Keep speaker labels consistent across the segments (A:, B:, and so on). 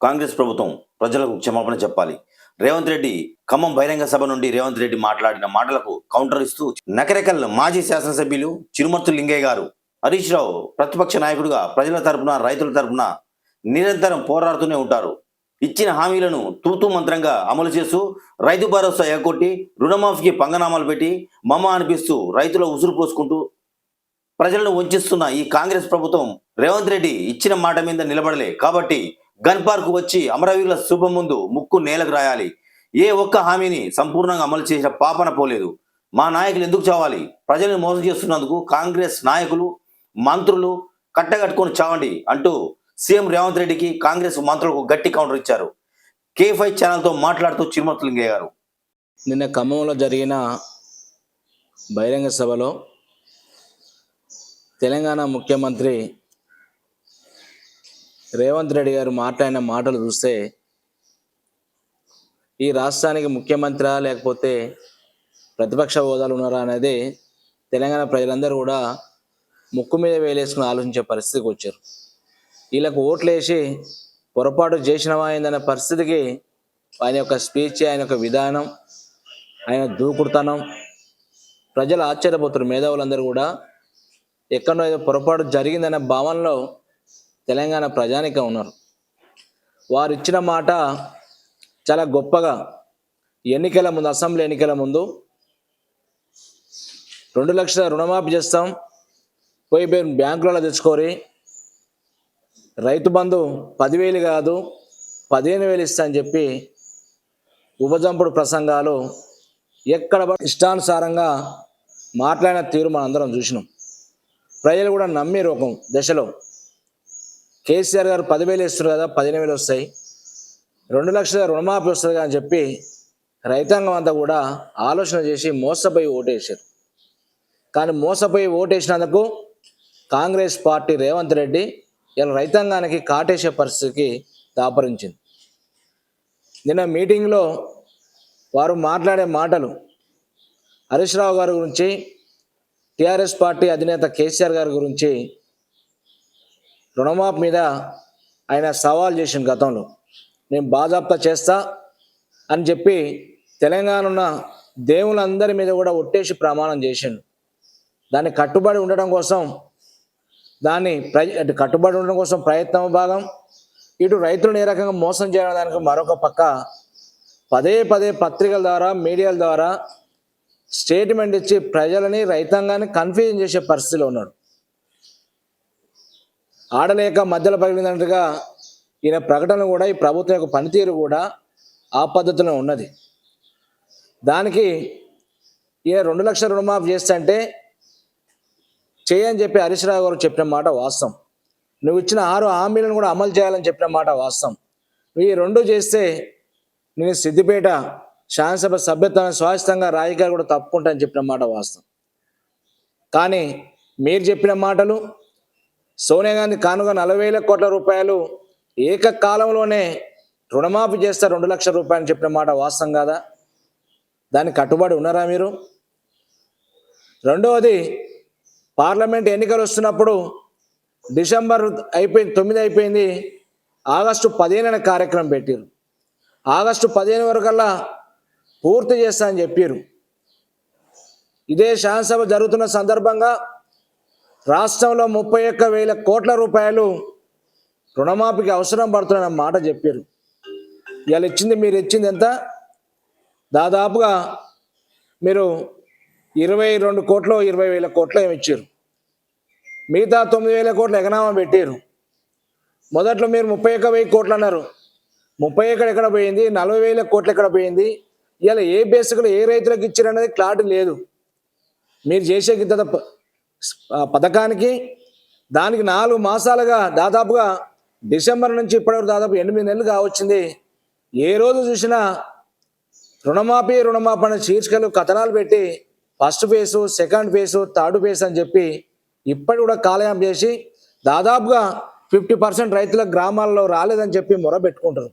A: కాంగ్రెస్ ప్రభుత్వం ప్రజలకు క్షమాపణ చెప్పాలి. రేవంత్ రెడ్డి ఖమ్మం బహిరంగ సభ నుండి రేవంత్ రెడ్డి మాట్లాడిన మాటలకు కౌంటర్ ఇస్తూ నకరేకల్ మాజీ శాసనసభ్యులు చిరుమర్తు లింగయ్య గారు హరీష్ రావు ప్రతిపక్ష నాయకుడిగా ప్రజల తరపున రైతుల తరపున నిరంతరం పోరాడుతూనే ఉంటారు. ఇచ్చిన హామీలను తూతూ మంత్రంగా అమలు చేస్తూ రైతు భరోసా ఎగ్గొట్టి రుణమాఫీకి పంగనామాలు పెట్టి మమ అనిపిస్తూ రైతుల ఉసురు పోసుకుంటూ ప్రజలను వంచిస్తున్న ఈ కాంగ్రెస్ ప్రభుత్వం రేవంత్ రెడ్డి ఇచ్చిన మాట మీద నిలబడలే. కాబట్టి గన్ పార్క్ వచ్చి అమరవీరుల శుభం ముందు ముక్కు నేలకు రాయాలి. ఏ ఒక్క హామీని సంపూర్ణంగా అమలు చేసిన పాపన పోలేదు. మా నాయకులు ఎందుకు చావాలి? ప్రజలను మోసం చేస్తున్నందుకు కాంగ్రెస్ నాయకులు మంత్రులు కట్టగట్టుకొని చావండి అంటూ సీఎం రేవంత్ రెడ్డికి కాంగ్రెస్ మంత్రులకు గట్టి కౌంటర్ ఇచ్చారు. కే ఫైవ్ ఛానల్తో మాట్లాడుతూ చిరుమర్తి గారు.
B: నిన్న ఖమ్మంలో జరిగిన బహిరంగ సభలో తెలంగాణ ముఖ్యమంత్రి రేవంత్ రెడ్డి గారు మాట్లాడిన మాటలు చూస్తే ఈ రాష్ట్రానికి ముఖ్యమంత్రి లేకపోతే ప్రతిపక్ష హోదాలు ఉన్నారా అనేది తెలంగాణ ప్రజలందరూ కూడా ముక్కు మీద వేలేసుకుని ఆలోచించే పరిస్థితికి వచ్చారు. వీళ్ళకు ఓట్లు వేసి పొరపాటు చేసినవా అయిందనే పరిస్థితికి ఆయన యొక్క స్పీచ్ ఆయన యొక్క విధానం ఆయన దూకుడుతనం ప్రజలు ఆశ్చర్యపోతారు మేధావులందరూ కూడా ఎక్కడో ఏదో పొరపాటు జరిగిందనే భావనలో తెలంగాణ ప్రజానిక ఉన్నారు. వారు ఇచ్చిన మాట చాలా గొప్పగా ఎన్నికల ముందు అసెంబ్లీ ఎన్నికల ముందు రెండు లక్షల రుణమాఫీ చేస్తాం. పోయి పోయి బ్యాంకులలో తెచ్చుకోరి. రైతు బంధు పదివేలు కాదు పదిహేను వేలు ఇస్తా అని చెప్పి ఉపజంపుడు ప్రసంగాలు ఎక్కడ ఇష్టానుసారంగా మాట్లాడిన తీరు మనం అందరం చూసినాం. ప్రజలు కూడా నమ్మే రూపం దశలో. కేసీఆర్ గారు పదివేలు ఇస్తారు కదా పదిహేను వేలు వస్తాయి. రెండు లక్షల రుణమాఫీ వస్తుంది కదా అని చెప్పి రైతాంగం అంతా కూడా ఆలోచన చేసి మోసపోయి ఓటేశారు. కానీ మోసపోయి ఓటేసినందుకు కాంగ్రెస్ పార్టీ రేవంత్ రెడ్డి ఇలా రైతాంగానికి కాటేసే పరిస్థితికి దాపరించింది. నిన్న మీటింగ్లో వారు మాట్లాడే మాటలు హరీష్ రావు గారి గురించి టీఆర్ఎస్ పార్టీ అధినేత కేసీఆర్ గారి గురించి రుణమాఫీ మీద ఆయన సవాల్ చేసిన గతంలో. నేను బాజాప్తా చేస్తా అని చెప్పి తెలంగాణ ఉన్న దేవులందరి మీద కూడా ఒట్టేసి ప్రమాణం చేసిండు. దాన్ని కట్టుబడి ఉండడం కోసం దాన్ని ప్ర కట్టుబడి ఉండడం కోసం ప్రయత్నం భాగం ఇటు రైతులను ఏ రకంగా మోసం చేయడం దానికి మరొక పక్క పదే పదే పత్రికల ద్వారా మీడియాల ద్వారా స్టేట్మెంట్ ఇచ్చి ప్రజలని రైతాంగాన్ని కన్ఫ్యూజన్ చేసే పరిస్థితిలో ఉన్నాడు. ఆడలేక మధ్యలో పగిలినట్టుగా ఈయన ప్రకటన కూడా ఈ ప్రభుత్వం యొక్క పనితీరు కూడా ఆ పద్ధతిలో ఉన్నది. దానికి ఈయన రెండు లక్షల రుణమాఫీ చేస్తే అంటే చేయని చెప్పి హరీశ్రావు గారు చెప్పిన మాట వాస్తవం. నువ్వు ఇచ్చిన ఆరు హామీలను కూడా అమలు చేయాలని చెప్పిన మాట వాస్తవం. నువ్వు ఈ రెండు చేస్తే నేను సిద్దిపేట శాసనసభ సభ్యత్వం స్వాస్థంగా రాజకీయాలు కూడా తప్పుకుంటానని చెప్పిన మాట వాస్తవం. కానీ మీరు చెప్పిన మాటలు సోనియా గాంధీ కానుక నలభై వేల కోట్ల రూపాయలు ఏకకాలంలోనే రుణమాఫీ చేస్తే రెండు లక్షల రూపాయలు చెప్పిన మాట వాస్తవం కాదా? దానికి కట్టుబడి ఉన్నారా మీరు? రెండవది పార్లమెంట్ ఎన్నికలు వస్తున్నప్పుడు డిసెంబర్ అయిపోయింది తొమ్మిది అయిపోయింది ఆగస్టు పదిహేనున కార్యక్రమం పెట్టారు ఆగస్టు పదిహేను వరకల్లా పూర్తి చేస్తా అని చెప్పారు ఇదే శాసనసభ జరుగుతున్న సందర్భంగా రాష్ట్రంలో ముప్పై ఒక్క వేల కోట్ల రూపాయలు రుణమాఫీకి అవసరం పడుతున్న మాట చెప్పారు. ఇవాళ ఇచ్చింది మీరు ఇచ్చింది ఎంత? దాదాపుగా మీరు ఇరవై రెండు కోట్లు ఇరవై వేల కోట్లు ఏమి ఇచ్చారు. మిగతా తొమ్మిది వేల కోట్లు ఎకనామా పెట్టారు. మొదట్లో మీరు ముప్పై ఒక్క వెయ్యి కోట్లు అన్నారు. ముప్పై ఎక్కడ ఎక్కడ పోయింది? నలభై వేల కోట్లు ఎక్కడ పోయింది? ఇవాళ ఏ బేసిక్లో ఏ రైతులకు ఇచ్చారు అనేది క్లారిటీ లేదు. మీరు చేసే గిద్ద పథకానికి దానికి నాలుగు మాసాలుగా దాదాపుగా డిసెంబర్ నుంచి ఇప్పటివరకు దాదాపు ఎనిమిది నెలలుగా వచ్చింది ఏ రోజు చూసినా రుణమాఫీ రుణమాఫీ అనే శీర్షికలు కథనాలు పెట్టి first phase second phase third phase అని చెప్పి ఇప్పటి కూడా కాలయాం చేసి దాదాపుగా ఫిఫ్టీ పర్సెంట్ రైతుల గ్రామాల్లో రాలేదని చెప్పి మొర పెట్టుకుంటారు.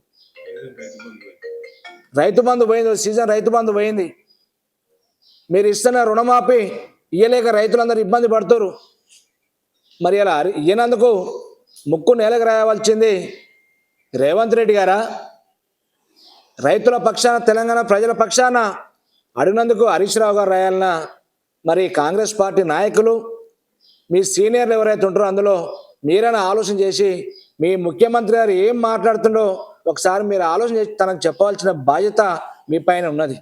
B: రైతు బంధు పోయింది సీజన్ రైతు బంధు పోయింది. మీరు ఇస్తున్న రుణమాఫీ ఇయ్యలేక రైతులందరూ ఇబ్బంది పడుతురు. మరి అలా ఇయ్యనందుకు ముక్కు నేలకు రాయవలసింది రేవంత్ రెడ్డి గారా? రైతుల పక్షాన తెలంగాణ ప్రజల పక్షాన అడిగినందుకు హరీష్ రావు గారు రాయాలన్నా మరి కాంగ్రెస్ పార్టీ నాయకులు మీ సీనియర్లు ఎవరైతే ఉంటారో అందులో మీరైనా ఆలోచన చేసి మీ ముఖ్యమంత్రి గారు ఏం మాట్లాడుతుండో ఒకసారి మీరు ఆలోచన చేసి తనకు చెప్పవలసిన బాధ్యత మీ పైన ఉన్నది.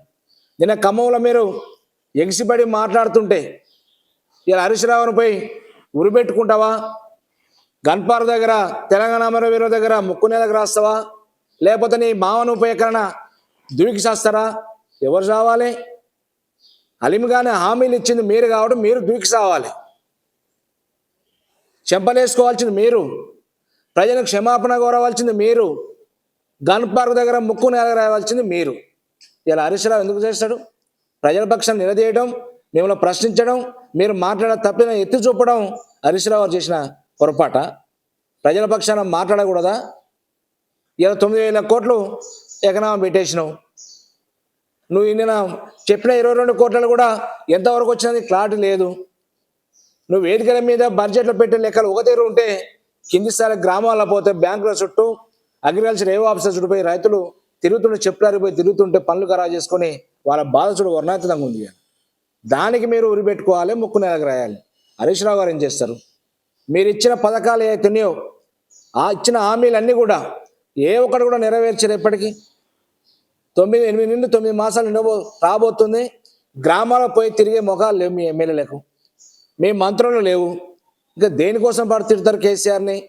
B: నిన్న ఖమ్మంలో మీరు ఎగిసిపడి మాట్లాడుతుంటే ఇలా హరీష్ రావును పోయి ఉరిపెట్టుకుంటావా? గన్పార్ దగ్గర తెలంగాణ అమరవీరు దగ్గర ముక్కు నెలకు రాస్తావా? లేకపోతే నీ మామను ఉపయోగకరణ దువికి చేస్తారా? ఎవరు చావాలి? అలిమిగానే హామీలు ఇచ్చింది మీరు కావడం మీరు దూకి సావాలి చెంపలేసుకోవాల్సింది మీరు. ప్రజలకు క్షమాపణ కోరవలసింది మీరు. గన్ పార్క్ దగ్గర ముక్కు నేల రావాల్సింది మీరు. ఇలా హరీశ్రావు ఎందుకు చేస్తాడు? ప్రజల పక్షాన్ని నిలదీయడం మిమ్మల్ని ప్రశ్నించడం మీరు మాట్లాడే తప్పిన ఎత్తి చూపడం హరీశ్రావు గారు చేసిన పొరపాట. ప్రజల పక్షాన మాట్లాడకూడదా? ఇలా తొమ్మిది వేల కోట్లు ఎకనామా పెట్టేసినావు. నువ్వు నిన్న చెప్పిన ఇరవై రెండు కోట్లలో కూడా ఎంతవరకు వచ్చినది క్లారిటీ లేదు. నువ్వు వేదికల మీద బడ్జెట్లో పెట్టే లెక్కలు ఒక తీరు ఉంటే కింది స్థాయి గ్రామాల్లో పోతే బ్యాంకుల చుట్టూ అగ్రికల్చర్ ఏవో ఆఫీసర్ చుట్టూ పోయి రైతులు తిరుగుతుంటే చెప్పులారిపోయి తిరుగుతుంటే పనులు ఖరాబ్ చేసుకొని వాళ్ళ బాధ చూడు వర్ణాతీతంగా ఉంది దానికి మీరు ఉరి పెట్టుకోవాలి ముక్కు నెలకు రాయాలి. హరీష్ రావు గారు ఏం చేస్తారు? మీరు ఇచ్చిన పథకాలు ఏవైతున్నాయో ఆ ఇచ్చిన హామీలన్నీ కూడా ఏ ఒక్కటి కూడా నెరవేర్చారు ఎప్పటికీ. తొమ్మిది ఎనిమిది నుండి తొమ్మిది మాసాలు నిండబో రాబోతుంది. గ్రామాల్లో పోయి తిరిగే మొఖాలు లేవు మీ ఎమ్మెల్యేలకు. మీ మంత్రులు లేవు. ఇంకా దేనికోసం పాటు తిడతారు కేసీఆర్ని?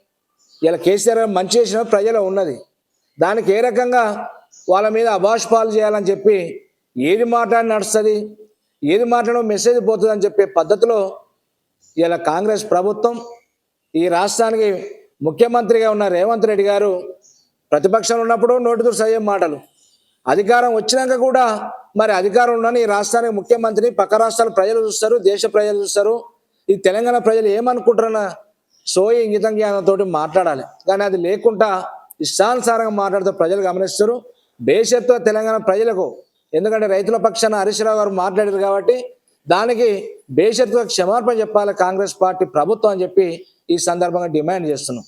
B: ఇలా కేసీఆర్ మంచి చేసిన ప్రజలు ఉన్నది. దానికి ఏ రకంగా వాళ్ళ మీద అభాష్పాలు చేయాలని చెప్పి ఏది మాట్లాడి నడుస్తుంది? ఏది మాట్లాడడం మెసేజ్ పోతుంది అని చెప్పే పద్ధతిలో ఇలా కాంగ్రెస్ ప్రభుత్వం ఈ రాష్ట్రానికి ముఖ్యమంత్రిగా ఉన్న రేవంత్ రెడ్డి గారు ప్రతిపక్షంలో ఉన్నప్పుడు నోటితో సయ్యం మాటలు. అధికారం వచ్చినాక కూడా మరి అధికారం ఉన్న ఈ రాష్ట్రానికి ముఖ్యమంత్రిని పక్క రాష్ట్రాల ప్రజలు చూస్తారు దేశ ప్రజలు చూస్తారు. ఈ తెలంగాణ ప్రజలు ఏమనుకుంటారన్న సోయి ఇంగితం జ్ఞానంతో మాట్లాడాలి. కానీ అది లేకుండా ఇష్టానుసారంగా మాట్లాడుతూ ప్రజలు గమనిస్తారు. బేషత్తుగా తెలంగాణ ప్రజలకు ఎందుకంటే రైతుల పక్షాన హరీశ్రావు గారు మాట్లాడారు కాబట్టి దానికి బేషత్తుగా క్షమాపణ చెప్పాలి కాంగ్రెస్ పార్టీ ప్రభుత్వం అని చెప్పి ఈ సందర్భంగా డిమాండ్ చేస్తున్నాం.